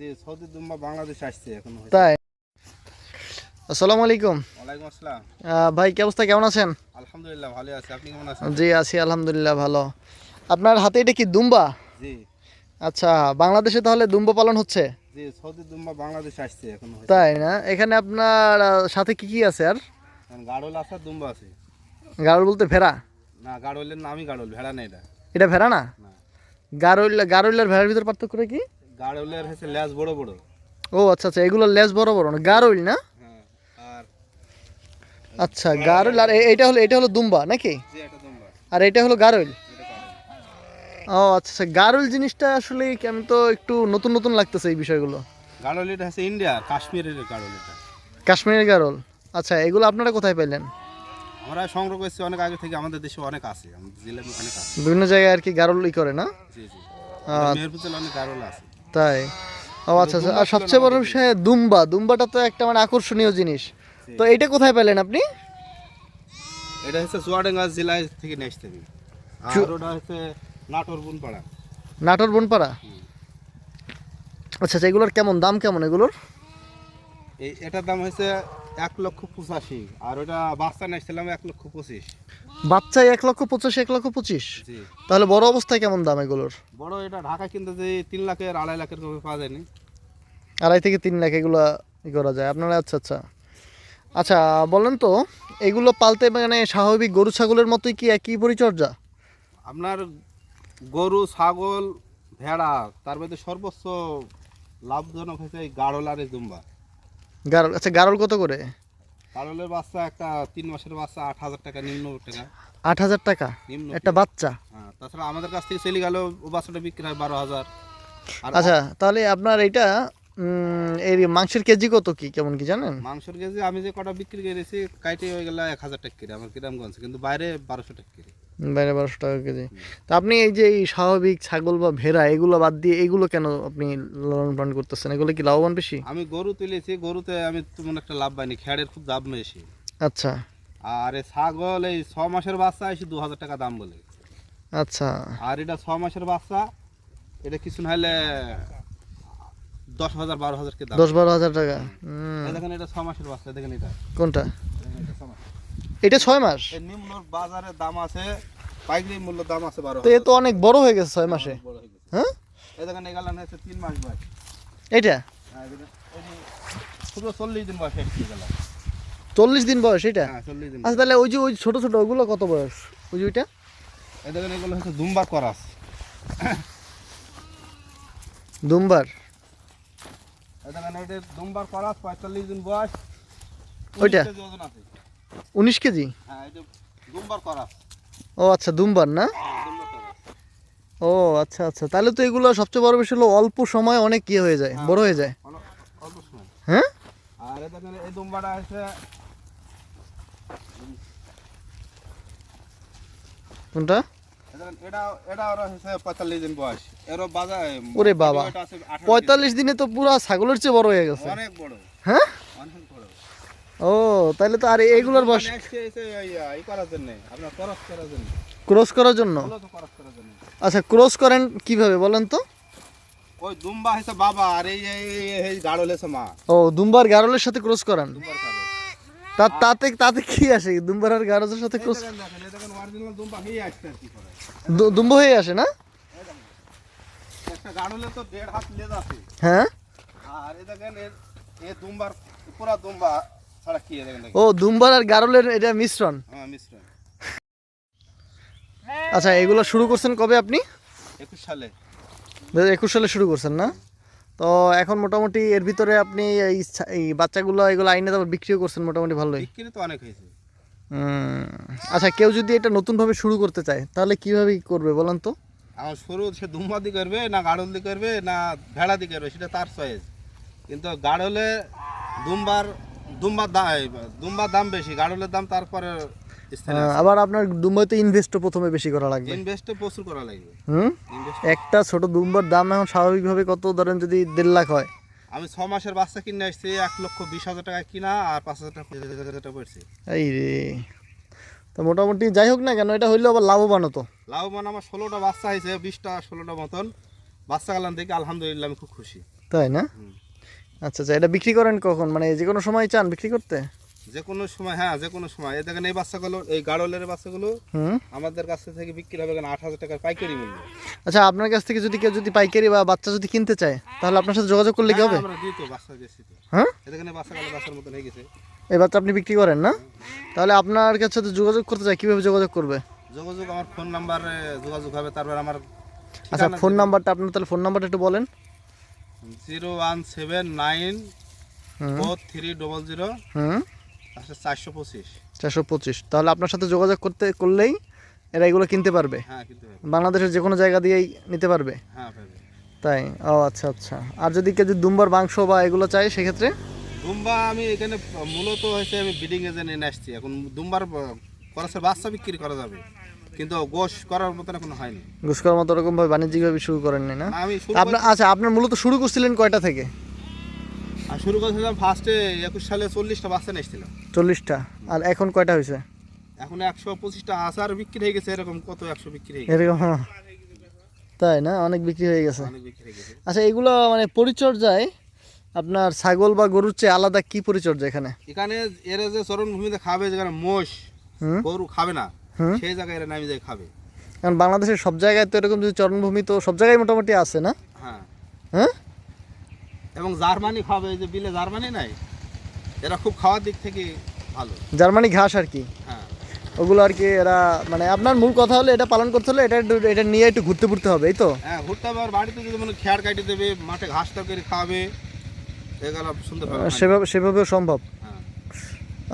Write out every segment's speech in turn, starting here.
যে সৌদি দুম্বা বাংলাদেশ আসছে এখন তাই? আসসালামু আলাইকুম। ওয়ালাইকুম আসসালাম। ভাই কি অবস্থা? কেমন আছেন? আলহামদুলিল্লাহ ভালো আছি। আপনি কেমন আছেন? জি আছি আলহামদুলিল্লাহ ভালো। আপনার হাতে এটা কি দুম্বা? জি। আচ্ছা বাংলাদেশে তাহলে দুম্বা পালন হচ্ছে? সৌদি দুম্বা বাংলাদেশ আসছে এখন তাই না? এখানে আপনার সাথে কি কি আছে আর? গাড়ল আছে দুম্বা আছে। বলতে ভেড়া? না গাড়লের নামই গাড়ল ভেড়া নেই এটা। এটা ভেড়া না? গারল গারল আর ভেড়ার ভিতর পার্থক্যটা কি? গাড়লের হচ্ছে ল্যাজ বড় বড়। ও আচ্ছা আচ্ছা এগুলো লেজ বড় বড় না না? হ্যাঁ আর আচ্ছা আর হলো এটা হলো দুম্বা নাকি? আর এটা হলো গাড়ল ও আচ্ছা আচ্ছা জিনিসটা আসলে আমি তো একটু নতুন নতুন লাগতেছে এই বিষয়গুলো। গাড়ল এটা হচ্ছে ইন্ডিয়ার কাশ্মীরের গাড়ল এটা। কাশ্মীরের আচ্ছা এগুলো আপনারা কোথায় পাইলেন? আমরা সংগ্রহ করছি অনেক আগে থেকে আমাদের দেশে অনেক আছে জেলার অনেক আছে। বিভিন্ন জায়গায় আর কি গারল ই করে না? জি জি। মেহেরপুর জেলা অনেক আছে। তাই? ও আচ্ছা আচ্ছা। আর সবচেয়ে বড় বিষয় দুম্বা। দুম্বাটা তো একটা মানে আকর্ষণীয় জিনিস। তো এটা কোথায় পেলেন আপনি? এটা হচ্ছে চুয়াডাঙ্গা জেলা থেকে নিয়ে আসতে আর ওটা হচ্ছে নাটোর বনপাড়া নাটোর বনপাড়া আচ্ছা আচ্ছা এগুলোর কেমন? দাম কেমন এগুলোর? এই এটার দাম হয়েছে এক লক্ষ পঁচাশি আর ওটা বাচ্চা নিয়েছিলাম এক লক্ষ পঁচিশ। বাচ্চায় এক লক্ষ পঁচাশি এক লক্ষ পঁচিশ? তাহলে বড় অবস্থায় কেমন দাম এগুলোর? বড় এটা ঢাকা কিন্তু যে তিন লাখের আড়াই লাখের কমে পাওয়া যায়নি আড়াই থেকে তিন লাখ এগুলো ই করা যায়। আপনারা আচ্ছা আচ্ছা। আচ্ছা বলেন তো এগুলো পালতে মানে স্বাভাবিক গরু ছাগলের মতোই কি একই পরিচর্যা? আপনার গরু ছাগল ভেড়া তার মধ্যে সর্বোচ্চ লাভজনক হয়েছে এই গাড়ল আর দুম্বা গারল আচ্ছা গারল কত করে? গাড়লের বাচ্চা একটা তিন মাসের বাচ্চা আট হাজার টাকা নিম্ন টাকা। আট হাজার টাকা? নিম্ন একটা বাচ্চা? হ্যাঁ তাছাড়া আমাদের কাছ থেকে চলে গেল ও বাচ্চাটা বিক্রি হয় বারো হাজার। আর আচ্ছা তাহলে আপনার এটা উম, এর মাংসের কেজি কত কি কেমন কি জানেন? মাংসের কেজি আমি যে কটা বিক্রি করেছি কাইটে হয়ে গেল এক হাজার টাকা কিনে আমার কিরামগঞ্জ কিন্তু বাইরে বারোশো টাকা কিনে বাইরে বারোশো টাকা কেজি। তা আপনি এই যে এই স্বাভাবিক ছাগল বা ভেড়া এগুলো বাদ দিয়ে এগুলো কেন আপনি লালন পালন করতেছেন? এগুলো কি লাভবান বেশি? আমি গরু তুলেছি গরুতে আমি তেমন একটা লাভ পাইনি খ্যাড়ের খুব দাম বেশি। আচ্ছা। আর এই ছাগল এই ছ মাসের বাচ্চা এসে দু হাজার টাকা দাম বলে। আচ্ছা। আর এটা ছ মাসের বাচ্চা এটা কিছু না হলে দশ হাজার বারো হাজার কে দাম। দশ বারো হাজার টাকা। দেখেন এটা ছ মাসের বাচ্চা দেখেন এটা। কোনটা? এটা ছয় মাস? নিম্ন বাজারে দাম আছে পাইকারি মূল্য দাম আছে বারো তো এ তো অনেক বড় হয়ে গেছে ছয় মাসে। হয়ে এই দেখেন এগুলো হচ্ছে তিন মাস বয়স। এটা হ্যাঁ, শুধু চল্লিশ দিন বয়স এসছে গেল চল্লিশ দিন বয়স এটা? হ্যাঁ আচ্ছা তাহলে ওই যে ওই ছোট ছোট ওগুলো কত বয়স? ওই যে ওইটা? এই দেখেন এগুলো হচ্ছে দুম্বার করাস। দুমবার? এই দেখেন এটা দুম্বার করাস পঁয়তাল্লিশ দিন বয়স। ওইটা? 19 কেজি ওজন আছে। উনিশ কেজি? হ্যাঁ ও আচ্ছা দুমবার না? ও আচ্ছা আচ্ছা। তাহলে তো এগুলো সবচেয়ে বড় বিষয় হলো অল্প সময় অনেক ইয়ে হয়ে যায় বড় হয়ে যায়। হ্যাঁ? আর দেখেন এই দুম্বাটা হচ্ছে কোনটা? পঁয়তাল্লিশ দিন বয়স। এরও বাজার ওরে বাবা। এটা আছে 18 কেজি। পঁয়তাল্লিশ দিনে তো পুরো ছাগলের চেয়ে বড় হয়ে গেছে। অনেক বড়। হ্যাঁ? ও তাহলে তো আর এইগুলোর জন্য ক্রস করার জন্য। আচ্ছা ক্রস করেন কীভাবে বলেন তো? ওই দুম্বা হয়েছে বাবা আর এই এই গাড়ল মা। ও দুম্বার গারলের সাথে ক্রস করান? তা তাতে তাতে কি আসে? দুম্বার আর গারলের সাথে ক্রস দুম্বা হয়ে হয়ে আসে না? একটা গাড়লে তো দেড় হাত লেজ আছে। হ্যাঁ? আর এই দেখেন এ দুম্বার পুরা দুম্বা ও দুম্বার আর গারলের এটা মিশ্রণ? হ্যাঁ আচ্ছা এগুলো শুরু করছেন কবে আপনি? একুশ সালে। একুশ সালে শুরু করছেন না? তো এখন মোটামুটি এর ভিতরে আপনি এই বাচ্চাগুলো এগুলো আইনে তারপর বিক্রিও করছেন মোটামুটি ভালোই। বিক্রি তো অনেক হয়েছে। আচ্ছা কেউ যদি এটা নতুনভাবে শুরু করতে চায় তাহলে কীভাবে করবে বলেন তো? আমার শুরু সে দুম্বা দি করবে না গাড়ল দি করবে না ভেড়া দি করবে সেটা তার চয়েস কিন্তু গাড়লে দুম্বার দুম্বার দাম দুম্বার দাম বেশি গাড়লের দাম তারপরে আবার আপনার দুম্বাইতে ইনভেস্টও প্রথমে বেশি করা লাগবে। ইনভেস্টে প্রচুর করা লাগবে। হুম? একটা ছোট দুম্বার দাম এখন স্বাভাবিকভাবে কত ধরেন যদি দেড় লাখ হয়? আমি ছ মাসের বাচ্চা কিনে আসছি এক লক্ষ বিশ হাজার টাকা কিনা আর পাঁচ হাজার টাকা পড়ছে। এই রে। তো মোটামুটি যাই হোক না কেন এটা হইলে আবার লাভবান হতো। লাভবান আমার ষোলোটা বাচ্চা হয়েছে বিশটা ষোলোটা মতন। বাচ্চা গেলাম দেখে আলহামদুলিল্লাহ আমি খুব খুশি। তাই না? হুম। আচ্ছা আচ্ছা এটা বিক্রি করেন কখন? মানে যে কোনো সময় চান বিক্রি করতে? যে কোনো সময় হ্যাঁ যে কোনো সময়। এই দেখেন এই বাচ্চাগুলো এই গাড়লের বাচ্চাগুলো আমাদের কাছ থেকে বিক্রি হবে কেন আট হাজার টাকার পাইকারি মূল্য। আচ্ছা আপনার কাছ থেকে যদি কেউ যদি পাইকারি বা বাচ্চা যদি কিনতে চায় তাহলে আপনার সাথে যোগাযোগ করলে কি হবে? হ্যাঁ, আমরা দিই তো বাচ্চা দিয়েছি তো হ্যাঁ? বাচ্চাগুলো বাচ্চার মতন হয়ে গেছে। এই বাচ্চা আপনি বিক্রি করেন না? তাহলে আপনার কাছে সাথে যোগাযোগ করতে চায় কীভাবে যোগাযোগ করবে? যোগাযোগ আমার ফোন নাম্বারে যোগাযোগ হবে তারপর আমার আচ্ছা ফোন নাম্বারটা আপনার তাহলে ফোন নাম্বারটা একটু বলেন। Zero one seven nine four three double zero হুম। চারশো পঁচিশ। চারশো পঁচিশ। তাহলে আপনার সাথে যোগাযোগ করতে করলেই এরা এগুলো কিনতে পারবে। হ্যাঁ। বাংলাদেশের যে কোনো জায়গা দিয়েই নিতে পারবে। হ্যাঁ তাই? ও আচ্ছা আচ্ছা। আর যদি কেউ দুম্বার মাংস বা এগুলো চাই সেক্ষেত্রে? দুম্বা আমি এখানে মূলত হয়েছে আমি বিডিং এ জেনে নিয়ে আসছি। এখন দুম্বার খরচের বাচ্চা বিক্রি করা যাবে। কিন্তু গোশ করার মতন এখন হয়নি। ঘুষ করার মতো ওরকমভাবে বাণিজ্যিকভাবে শুরু করেন নাই না? আমি আপনার আচ্ছা আপনার মূলত শুরু করছিলেন কয়টা থেকে? আর শুরু করেছিলাম ফার্স্টে একুশ সালে চল্লিশটা বাচ্চা নিয়েছিলাম চল্লিশটা। আর এখন কয়টা হয়েছে? এখন একশো পঁচিশটা আচার বিক্রি হয়ে গেছে এরকম কত একশো বিক্রি হয়ে গেছে। এরকম হ্যাঁ। তাই না? অনেক বিক্রি হয়ে গেছে। আচ্ছা এগুলো মানে পরিচর্যায় আপনার ছাগল বা গরুর চেয়ে আলাদা কি পরিচর্যা এখানে? এখানে এরা যে চরণভূমিতে খাবে যেখানে মোষ গরু খাবে না। সেই জায়গায় এরা নামি যায় খাবে। কারণ বাংলাদেশের সব জায়গায় তো এরকম যদি চরণভূমি তো সব জায়গায় মোটামুটি আছে না? হ্যাঁ। হ্যাঁ? এবং জার্মানি খাবে যে বিলে জার্মানি নাই এরা খুব খাওয়ার দিক থেকে ভালো। জার্মানি ঘাস আর কি? হ্যাঁ। ওগুলো আর কি এরা মানে আপনার মূল কথা হলো এটা পালন করতে হলে এটা এটা নিয়ে একটু ঘুরতে ঘুরতে হবে এই তো? হ্যাঁ ঘুরতে হবে আর বাড়িতে যদি মানে খেয়ার কাটি দেবে মাঠে ঘাস তরকারি খাওয়াবে এগুলো সুন্দর সেভাবে সেভাবেও সম্ভব। হ্যাঁ।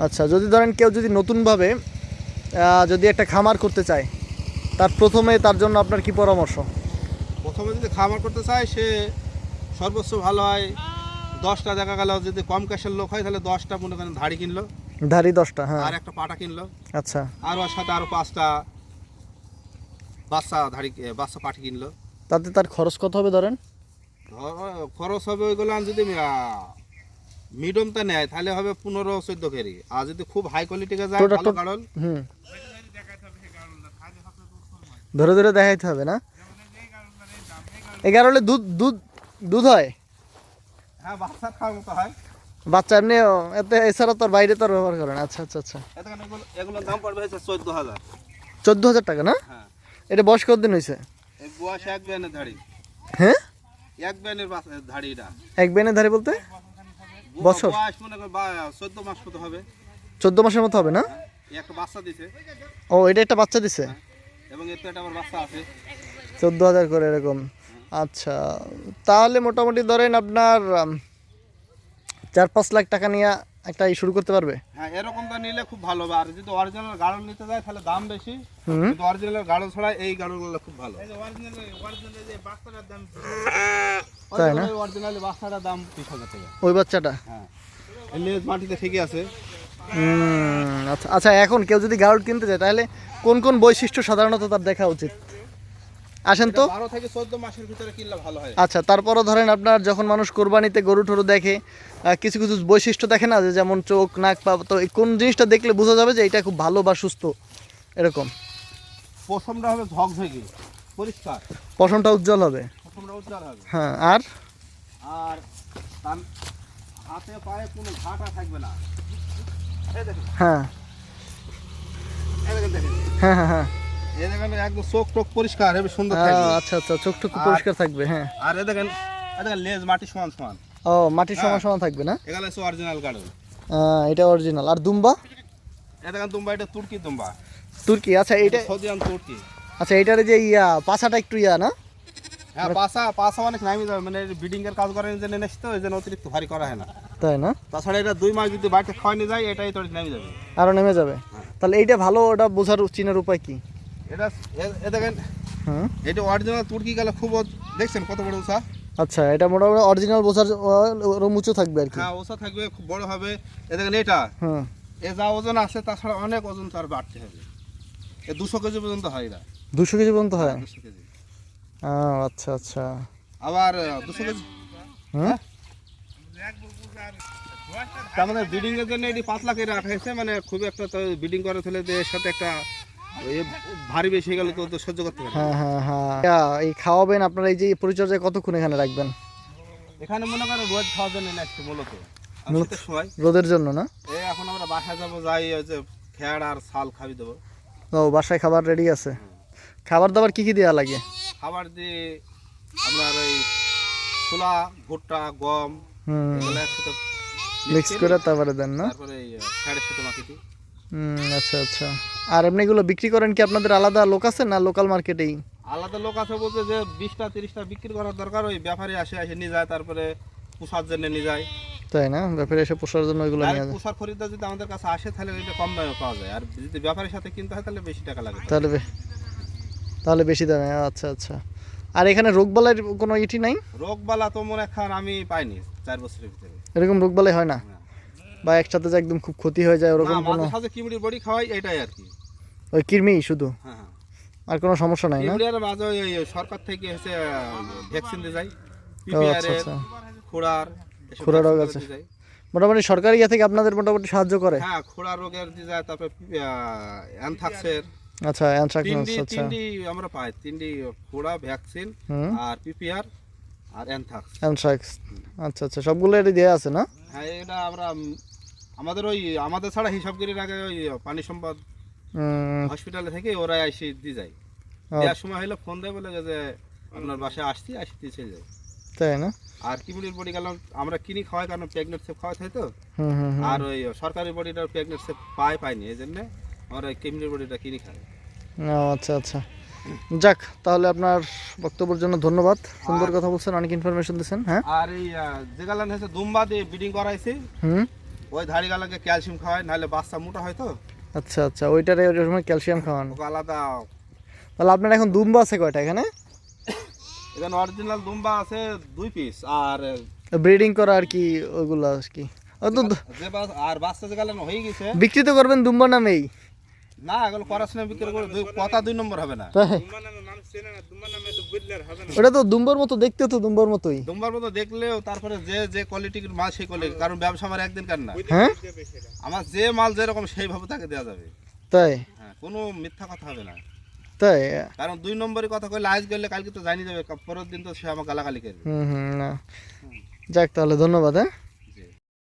আচ্ছা যদি ধরেন কেউ যদি নতুনভাবে যদি একটা খামার করতে চায় তার প্রথমে তার জন্য আপনার কি পরামর্শ? প্রথমে যদি খামার করতে চায় সে সর্বোচ্চ ভালো হয়। দশটা দেখা গেল যদি কম ক্যাশের লোক হয় তাহলে দশটা মনে করেন ধাড়ি কিনলো। ধারি দশটা হ্যাঁ। আর একটা পাটা কিনলো। আচ্ছা। আর ওর সাথে আরও পাঁচটা বাচ্চা ধাড়ি বাচ্চা পাটি কিনলো। তাতে তার খরচ কত হবে ধরেন? খরচ হবে ওইগুলো যদি মিডিয়ামটা নেয় তাহলে হবে পনেরো চোদ্দ কেরি। আর যদি খুব হাই কোয়ালিটিকে যায় ভালো গাড়ল। হুম। ধরে ধরে দেখাইতে হবে না? এগারো হলে দুধ দুধ দুধ হয়? হ্যাঁ বাচ্চা খাওয়ার মতো হয়। বাচ্চা এমনি এতে এছাড়া তোর বাইরে তো আর ব্যবহার করে না। আচ্ছা আচ্ছা আচ্ছা। এগুলো এগুলোর দাম পড়বে হচ্ছে চোদ্দ হাজার। চোদ্দ হাজার টাকা না? হ্যাঁ। এটা বয়স কতদিন হয়েছে? বয়স এক ব্যানের ধাড়ি। হ্যাঁ? এক ব্যানের ধাড়িটা। এক বেনে ধারে বলতে? বছর? বয়স মনে কর চোদ্দ মাস মতো হবে। চোদ্দ মাসের মতো হবে না? হ্যাঁ, একটা বাচ্চা দিছে। ও এটা একটা বাচ্চা দিছে? এবং এর একটা আবার বাচ্চা আছে। চোদ্দ হাজার করে এরকম। আচ্ছা তাহলে মোটামুটি ধরেন আপনার চার পাঁচ লাখ টাকা নিয়ে একটা ই শুরু করতে পারবে? হ্যাঁ এরকমটা নিলে খুব ভালো। হবে আর যদি অরিজিনাল গাড়ল নিতে যায় তাহলে দাম বেশি। হুম। কিন্তু অরিজিনাল গাড়ল ছাড়া এই গাড়লগুলো খুব ভালো। তাই না? অরিজিনাল বাচ্চাটার দাম বিশ হাজার টাকা। ওই বাচ্চাটা? হ্যাঁ। লেজ মাটিতে ঠিকই আছে। আচ্ছা আচ্ছা এখন কেউ যদি গাউড কিনতে যায় তাহলে কোন কোন বৈশিষ্ট্য সাধারণত তার দেখা উচিত? আসেন তো। বারো থেকে চোদ্দ মাসের ভিতরে কিনলে ভালো হয়। আচ্ছা তারপরও ধরেন আপনার যখন মানুষ কোরবানিতে গরু টরু দেখে কিছু কিছু বৈশিষ্ট্য দেখে না যে যেমন চোখ নাক পা তো কোন জিনিসটা দেখলে বোঝা যাবে যে এটা খুব ভালো বা সুস্থ? এরকম। প্রথমটা হবে ঝকঝকি পরিষ্কার। পশমটা উজ্জ্বল হবে। হ্যাঁ আর? আর হাতে পায়ে কোনো ঘাটা থাকবে না। এই দেখেন। হ্যাঁ। এই দেখেন দেখেন। হ্যাঁ হ্যাঁ হ্যাঁ। এই দেখেন একদম চোখ টোক পরিষ্কার হেবি সুন্দর থাকবে। আচ্ছা আচ্ছা চোখ টুকু পরিষ্কার থাকবে হ্যাঁ। আর এ দেখেন এ দেখেন লেজ মাটি সমান সমান। ও মাটির সমান হ্যাঁ। সমান থাকবে না? অরিজিনাল গাড়ল এটা অরিজিনাল আর দুম্বা? এ দেখেন তুম্বা এটা তুর্কি তুম্বা তুর্কি আচ্ছা সৌদিয়ান তুর্কি। আচ্ছা এইটার যে ইয়া পাছাটা একটু ইয়া না? হ্যাঁ পাশা পাশা অনেক নামি যাবে। মানে এর কাজ তো এই জন্য অতিরিক্ত ভারী করা হয় না। তাই না? তাছাড়া এটা দুই মাস যদি বাড়িতে খাওয়ানি যায় এটাই তো নামি যাবে। আরও নেমে যাবে। হ্যাঁ। তাহলে এইটা ভালো ওটা বোঝার চিনার উপায় কি? এটা এ- দেখেন এটা অরিজিনাল তুর্কি গেলে খুব দেখছেন কত বড় উষা আচ্ছা এটা মোটামুটি অরিজিনাল বোঝার ওরম উঁচু থাকবে আর কি। হ্যাঁ ওষা থাকবে খুব বড় হবে। এ দেখেন এটা। হুম। এ যা ওজন আছে তাছাড়া অনেক ওজন তার বাড়তে হবে। এ দুশো কেজি পর্যন্ত হয় এরা দুশো কেজি পর্যন্ত হয়? দুশো কেজি। আচ্ছা আচ্ছা। আবার দুশো কেজি? হুম? তার মানে ব্রিডিং এর জন্য এটি রাখা হয়েছে মানে খুব একটা তো ব্রিডিং করে ফেলে যে এর সাথে একটা ভারী বেশি গেলে তো তো সহ্য করতে পারে হ্যাঁ হ্যাঁ হ্যাঁ। এই খাওয়াবেন আপনারা এই যে পরিচর্যা কতক্ষণ এখানে রাখবেন? এখানে মনে করেন রোজ খাওয়ার জন্য নিয়ে আসছে মূলত মূলত- রোদের জন্য না? এই এখন আমরা বাসায় যাব যাই ওই যে খেয়ার আর শাল খাবি দেবো। ও বাসায় খাবার রেডি আছে। খাবার দাবার কি কি দেওয়া লাগে? খাবার দিয়ে আপনার ওই ছোলা ভুট্টা গম হুম। এগুলো একসাথে মিক্স করে তারপরে দেন না? তারপরে সাথে মাখি দিই হুম আচ্ছা আচ্ছা। আর এমনি এগুলো বিক্রি করেন কি আপনাদের আলাদা লোক আছে না লোকাল মার্কেটেই আলাদা লোক আছে বলতে যে বিশটা তিরিশটা বিক্রি করার দরকার ওই ব্যাপারে আসে আসে নিয়ে যায় তারপরে পোষার জন্য নিয়ে যায়। তাই না? ব্যাপারে এসে পোষার জন্য ওইগুলো নিয়ে যায়। পোষার খরিদ্দার যদি আমাদের কাছে আসে তাহলে ওইটা কম দামে পাওয়া যায়। আর যদি ব্যাপারীর সাথে কিনতে হয় তাহলে বেশি টাকা লাগে। তাহলে তাহলে বেশি দামে আচ্ছা আচ্ছা। আর এখানে রোগবালাইয়ের কোনো ইটি নাই? রোগ বালা তো মনে খান আমি পাইনি চার বছরের ভিতরে। এরকম রোগবালাই হয় না। বা একসাথে যে একদম খুব ক্ষতি হয়ে যায় ওরকম কোনো সাঝে কিমড়ির বড়ি খাওয়াই এটাই আর কি। ওই কৃমি শুধু? হ্যাঁ হ্যাঁ। আর কোনো সমস্যা নাই না? কিমড়ি আর মাঝে ওই সরকার থেকে হচ্ছে ভ্যাকসিন দিয়ে যায়। ও আচ্ছা আচ্ছা। খোড়ার খোঁড়া রোগ আছে। মোটামুটি সরকারি ইয়ে থেকে আপনাদের মোটামুটি সাহায্য করে? হ্যাঁ খোড়া রোগের দিয়ে যায় তারপরে অ্যানথাক্সের আচ্ছা অ্যানথ্রাক্স আচ্ছা তিনটি আমরা পাই। তিনটি খোড়া ভ্যাকসিন আর পিপিআর আর অ্যানথাক্স অ্যানথ্রাক্স আচ্ছা আচ্ছা সবগুলো এটি দেওয়া আছে না? হ্যাঁ এটা আমরা আমাদের ওই আমাদের ছাড়া হিসাবগিরির আগে ওই পানি সম্পদ হসপিটালে থেকে ওরা এসে দিয়ে যায়। ও, দেওয়ার সময় হলে ফোন দেয় বলে যে আপনার বাসায় আসছি আসি দিয়ে চলে যায় তাই না? আর কিমিলির বডি গেলাম আমরা কিনি খাওয়াই কারণ প্রেগনেন্ট সেপ খাওয়াতে হয় তো। হুম হুম হুম। আর ওই সরকারি বডিটা প্রেগনেন্ট সেপ পায় পাইনি এই জন্য বডিটা কিনি ও আচ্ছা আচ্ছা। যাক তাহলে আপনার বক্তব্যের জন্য ধন্যবাদ। সুন্দর কথা বলছেন অনেক ইনফরমেশন দিচ্ছেন হ্যাঁ? আর এই আহ, যে গালান হচ্ছে দুম্বা দিয়ে ব্রিডিং করাইছি হুম? ওই ধাড়ি গালাকে ক্যালসিয়াম খাওয়াই নাহলে বাচ্চা মোটা হয় তো। আচ্ছা আচ্ছা ওইটারে ওই সময় ক্যালসিয়াম খাওয়ান। আলাদা। তাহলে আপনার এখন দুম্বা আছে কয়টা এখানে? এখানে অরিজিনাল দুম্বা আছে দুই পিস আর ব্রিডিং করা আর কি ওইগুলো আর কি। আর বাচ্চা যে গালান হয়ে গেছে বিক্রি তো করবেন দুম্বা নামেই। না এগুলো পড়াশোনা বিক্রি করে কথা দুই নম্বর হবে না। ওটা তো দুম্বার মতো দেখতে তো দুম্বার মতোই। দুম্বার মতো দেখলেও তারপরে যে যে কোয়ালিটির মাল সেই কোয়ালিটি কারণ ব্যবসা আমার একদিন কার না। হ্যাঁ? আমার যে মাল যেরকম সেইভাবে তাকে দেওয়া যাবে। তাই? হ্যাঁ কোনো মিথ্যা কথা হবে না। তাই? কারণ দুই নম্বরের কথা কইলে আজ গেলে কালকে তো জানি যাবে পরের দিন তো সে আমার গালাগালি করবে। হুম হুম না। যাক তাহলে ধন্যবাদ হ্যাঁ?